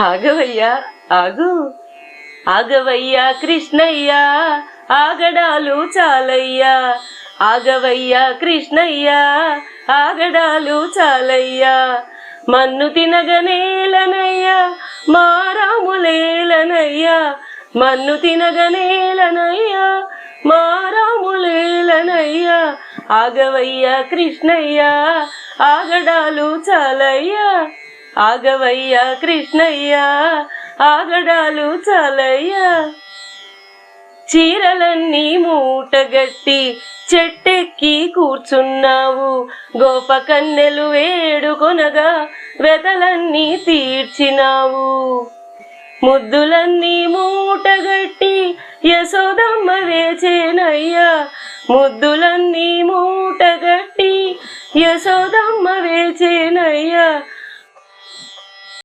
ఆగవయ్యా ఆగు. ఆగవయ్యా కృష్ణయ్యా ఆగడాలు చాలయ్యా. ఆగవయ్యా కృష్ణయ్యా ఆగడాలు చాలయ్యా. మన్ను తినగనేలనయ్యా మారాములేలనయ్యా మన్ను తినగనేలనయ్యా మారాములేలనయ్యా ఆగవయ్యా కృష్ణయ్యా ఆగడాలు చాలయ్యా. ఆగవయ్యా కృష్ణయ్యా ఆగడాలు చాలయ్యా. చీరలన్నీ మూటగట్టి చెట్టెక్కి కూర్చున్నావు. గోపకన్నెలు వేడుకొనగా వెతలన్నీ తీర్చినావు. ముద్దులన్నీ మూటగట్టి యశోదమ్మ వేచేనయ్యా. ముద్దులన్నీ మూటగట్టి యశోదమ్మ వేచేనయ్యా.